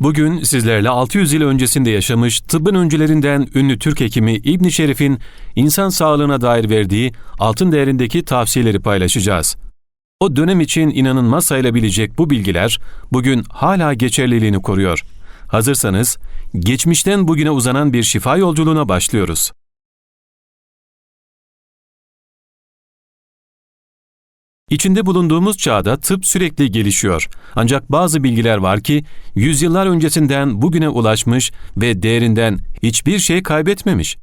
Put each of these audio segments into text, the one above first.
Bugün sizlerle 600 yıl öncesinde yaşamış tıbbın öncülerinden ünlü Türk hekimi İbn Şerif'in insan sağlığına dair verdiği altın değerindeki tavsiyeleri paylaşacağız. O dönem için inanılmaz sayılabilecek bu bilgiler bugün hala geçerliliğini koruyor. Hazırsanız geçmişten bugüne uzanan bir şifa yolculuğuna başlıyoruz. İçinde bulunduğumuz çağda tıp sürekli gelişiyor. Ancak bazı bilgiler var ki yüzyıllar öncesinden bugüne ulaşmış ve değerinden hiçbir şey kaybetmemiş.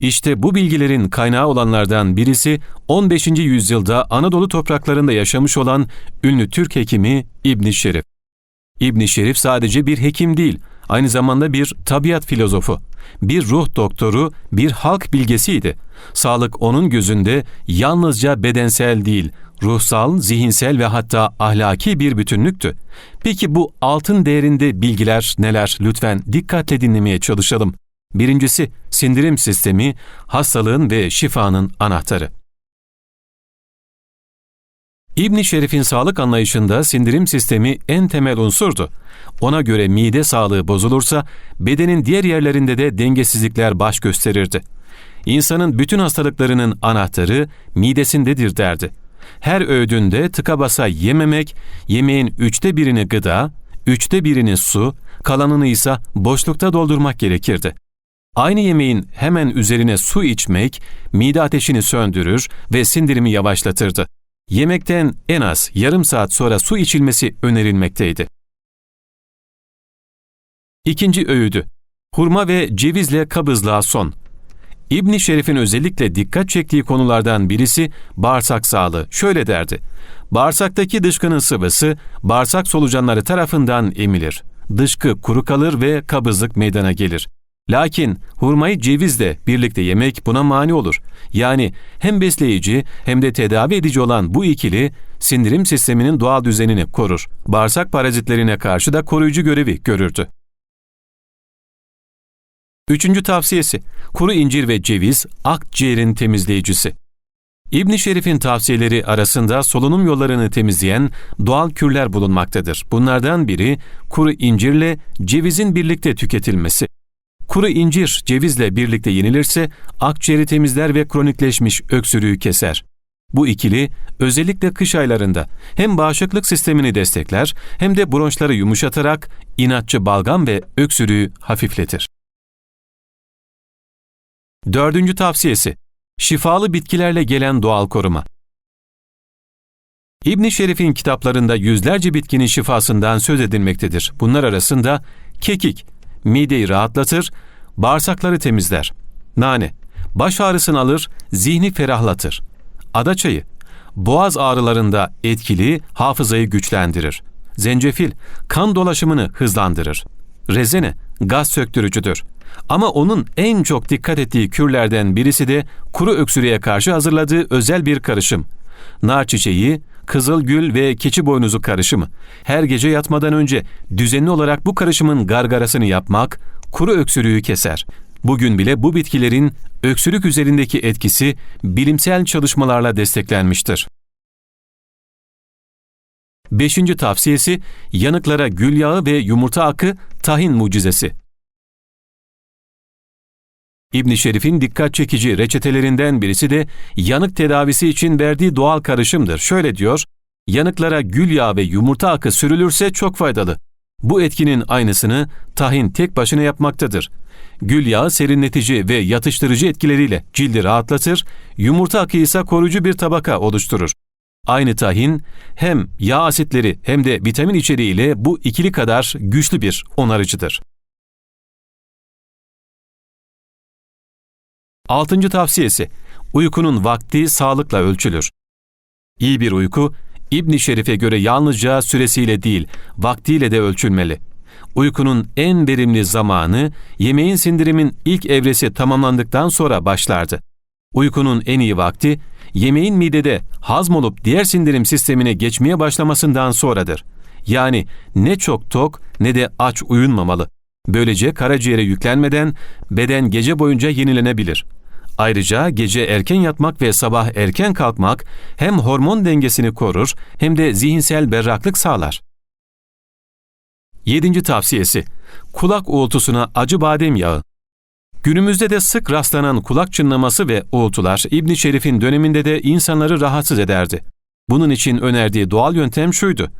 İşte bu bilgilerin kaynağı olanlardan birisi 15. yüzyılda Anadolu topraklarında yaşamış olan ünlü Türk hekimi İbn Şerif. İbn Şerif sadece bir hekim değil, aynı zamanda bir tabiat filozofu, bir ruh doktoru, bir halk bilgesiydi. Sağlık onun gözünde yalnızca bedensel değil, ruhsal, zihinsel ve hatta ahlaki bir bütünlüktü. Peki bu altın değerinde bilgiler neler? Lütfen dikkatle dinlemeye çalışalım. Birincisi, sindirim sistemi, hastalığın ve şifanın anahtarı. İbn Şerif'in sağlık anlayışında sindirim sistemi en temel unsurdu. Ona göre mide sağlığı bozulursa bedenin diğer yerlerinde de dengesizlikler baş gösterirdi. İnsanın bütün hastalıklarının anahtarı midesindedir derdi. Her öğüdünde tıka basa yememek, yemeğin üçte birini gıda, üçte birini su, kalanını ise boşlukta doldurmak gerekirdi. Aynı yemeğin hemen üzerine su içmek, mide ateşini söndürür ve sindirimi yavaşlatırdı. Yemekten en az yarım saat sonra su içilmesi önerilmekteydi. İkinci öğüdü. Hurma ve cevizle kabızlığa son. İbn Şerif'in özellikle dikkat çektiği konulardan birisi bağırsak sağlığı. Şöyle derdi. Bağırsaktaki dışkının sıvısı bağırsak solucanları tarafından emilir. Dışkı kuru kalır ve kabızlık meydana gelir. Lakin hurmayı cevizle birlikte yemek buna mani olur. Yani hem besleyici hem de tedavi edici olan bu ikili sindirim sisteminin doğal düzenini korur. Bağırsak parazitlerine karşı da koruyucu görevi görürdü. Üçüncü tavsiyesi, kuru incir ve ceviz akciğerin temizleyicisi. İbn Şerif'in tavsiyeleri arasında solunum yollarını temizleyen doğal kürler bulunmaktadır. Bunlardan biri kuru incirle cevizin birlikte tüketilmesi. Kuru incir cevizle birlikte yenilirse akciğeri temizler ve kronikleşmiş öksürüğü keser. Bu ikili özellikle kış aylarında hem bağışıklık sistemini destekler hem de bronşları yumuşatarak inatçı balgam ve öksürüğü hafifletir. Dördüncü tavsiyesi, şifalı bitkilerle gelen doğal koruma. İbn Şerif'in kitaplarında yüzlerce bitkinin şifasından söz edilmektedir. Bunlar arasında kekik, mideyi rahatlatır, bağırsakları temizler. Nane, baş ağrısını alır, zihni ferahlatır. Adaçayı, boğaz ağrılarında etkili, hafızayı güçlendirir. Zencefil, kan dolaşımını hızlandırır. Rezene, gaz söktürücüdür. Ama onun en çok dikkat ettiği kürlerden birisi de kuru öksürüğe karşı hazırladığı özel bir karışım. Nar çiçeği, kızıl gül ve keçi boynuzu karışımı. Her gece yatmadan önce düzenli olarak bu karışımın gargarasını yapmak kuru öksürüğü keser. Bugün bile bu bitkilerin öksürük üzerindeki etkisi bilimsel çalışmalarla desteklenmiştir. Beşinci tavsiyesi yanıklara gül yağı ve yumurta akı tahin mucizesi. İbn Şerif'in dikkat çekici reçetelerinden birisi de yanık tedavisi için verdiği doğal karışımdır. Şöyle diyor, yanıklara gül yağı ve yumurta akı sürülürse çok faydalı. Bu etkinin aynısını tahin tek başına yapmaktadır. Gül yağı serinletici ve yatıştırıcı etkileriyle cildi rahatlatır, yumurta akı ise koruyucu bir tabaka oluşturur. Aynı tahin hem yağ asitleri hem de vitamin içeriğiyle bu ikili kadar güçlü bir onarıcıdır. Altıncı tavsiyesi, uykunun vakti sağlıkla ölçülür. İyi bir uyku, İbn Şerif'e göre yalnızca süresiyle değil, vaktiyle de ölçülmeli. Uykunun en verimli zamanı, yemeğin sindirimin ilk evresi tamamlandıktan sonra başlardı. Uykunun en iyi vakti, yemeğin midede hazmolup diğer sindirim sistemine geçmeye başlamasından sonradır. Yani ne çok tok ne de aç uyunmamalı. Böylece karaciğere yüklenmeden beden gece boyunca yenilenebilir. Ayrıca gece erken yatmak ve sabah erken kalkmak hem hormon dengesini korur hem de zihinsel berraklık sağlar. Yedinci tavsiyesi, kulak uğultusuna acı badem yağı. Günümüzde de sık rastlanan kulak çınlaması ve uğultular İbn Şerif'in döneminde de insanları rahatsız ederdi. Bunun için önerdiği doğal yöntem şuydu.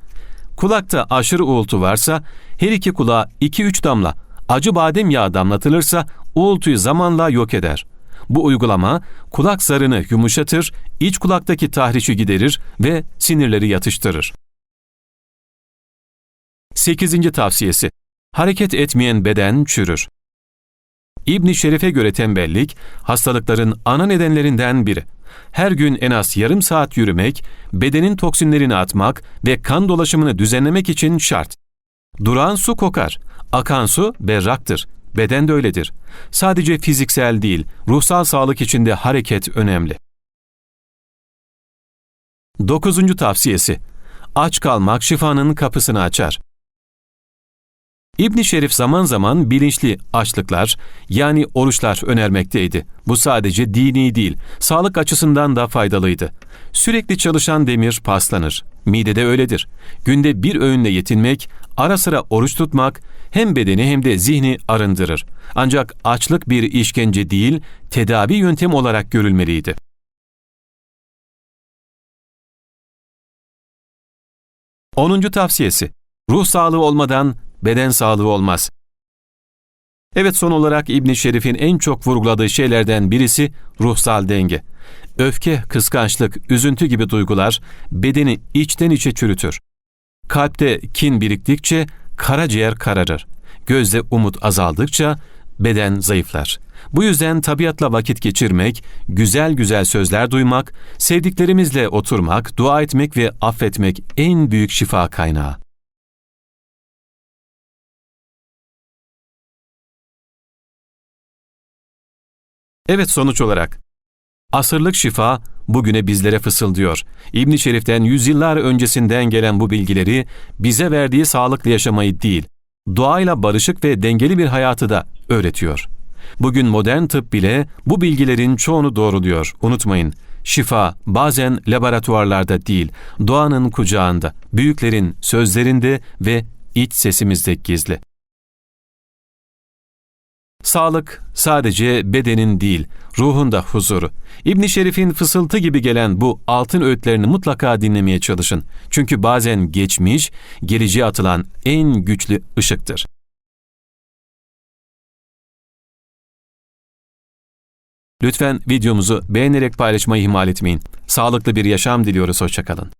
Kulakta aşırı uğultu varsa her iki kulağa 2-3 damla acı badem yağı damlatılırsa uğultuyu zamanla yok eder. Bu uygulama kulak zarını yumuşatır, iç kulaktaki tahrişi giderir ve sinirleri yatıştırır. 8. tavsiyesi Hareket etmeyen beden çürür. İbn Şerif'e göre tembellik hastalıkların ana nedenlerinden biri. Her gün en az yarım saat yürümek, bedenin toksinlerini atmak ve kan dolaşımını düzenlemek için şart. Duran su kokar, akan su berraktır. Beden de öyledir. Sadece fiziksel değil, ruhsal sağlık için de hareket önemli. 9. tavsiyesi Aç kalmak şifanın kapısını açar. İbn Şerif zaman zaman bilinçli açlıklar yani oruçlar önermekteydi. Bu sadece dini değil, sağlık açısından da faydalıydı. Sürekli çalışan demir paslanır. Midede öyledir. Günde bir öğünle yetinmek, ara sıra oruç tutmak hem bedeni hem de zihni arındırır. Ancak açlık bir işkence değil, tedavi yöntemi olarak görülmeliydi. Onuncu tavsiyesi, ruh sağlığı olmadan beden sağlığı olmaz. Evet son olarak İbn Şerif'in en çok vurguladığı şeylerden birisi ruhsal denge. Öfke, kıskançlık, üzüntü gibi duygular bedeni içten içe çürütür. Kalpte kin biriktikçe karaciğer kararır. Gözde umut azaldıkça beden zayıflar. Bu yüzden tabiatla vakit geçirmek, güzel güzel sözler duymak, sevdiklerimizle oturmak, dua etmek ve affetmek en büyük şifa kaynağı. Evet sonuç olarak. Asırlık şifa bugüne bizlere fısıldıyor. İbn Şerif'ten yüzyıllar öncesinden gelen bu bilgileri bize verdiği sağlıklı yaşamayı değil, doğayla barışık ve dengeli bir hayatı da öğretiyor. Bugün modern tıp bile bu bilgilerin çoğunu doğruluyor. Unutmayın, şifa bazen laboratuvarlarda değil, doğanın kucağında, büyüklerin sözlerinde ve iç sesimizde gizli. Sağlık sadece bedenin değil, ruhun da huzuru. İbn Şerif'in fısıltı gibi gelen bu altın öğütlerini mutlaka dinlemeye çalışın. Çünkü bazen geçmiş, geleceğe atılan en güçlü ışıktır. Lütfen videomuzu beğenerek paylaşmayı ihmal etmeyin. Sağlıklı bir yaşam diliyoruz, hoşçakalın.